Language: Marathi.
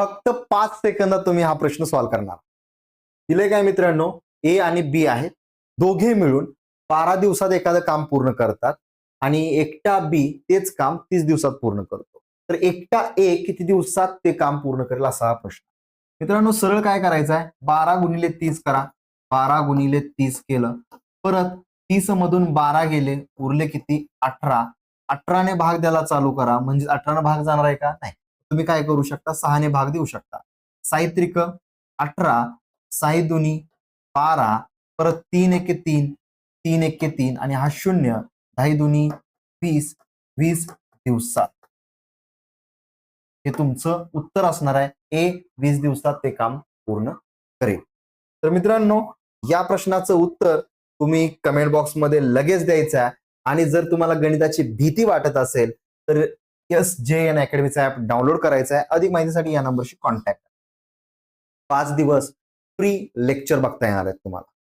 फक्त पाच सेकंदात तुम्ही हा प्रश्न सॉल्व्ह करणार. दिले काय मित्रांनो? ए आणि बी आहेत. दोघे मिळून बारा दिवसात एखादं काम पूर्ण करतात आणि एकटा बी तेच काम तीस दिवसात पूर्ण करतो. तर एकटा ए किती दिवसात ते काम पूर्ण करेल असा हा प्रश्न. मित्रांनो सरळ काय करायचं आहे बारा गुणिले तीस करा. बारा गुणिले तीस केलं. परत तीस मधून बारा गेले उरले किती? अठरा. अठराने भाग द्यायला चालू करा. म्हणजे अठराने भाग जाणार आहे का? नाही. तुम्ही काय करू शकता? सहाने भाग देऊ शकता. साहित्रिक अठरा साई दुनी बारा परत तीन एके तीन तीन एके तीन आणि हा शून्य दहा दुनी वीस वीस दिवसात. हे तुमचं उत्तर असणार आहे. ए वीस दिवसात ते काम पूर्ण करेल. तर मित्रांनो या प्रश्नाचं उत्तर तुम्ही कमेंट बॉक्समध्ये लगेच द्यायचं आहे. आणि जर तुम्हाला गणिताची भीती वाटत असेल तर एस जे एन अकॅडमीचा ऍप डाउनलोड करायचा आहे. अधिक माहितीसाठी या नंबरशी कॉन्टॅक्ट पाच दिवस फ्री लेक्चर बघता येणार आहेत तुम्हाला.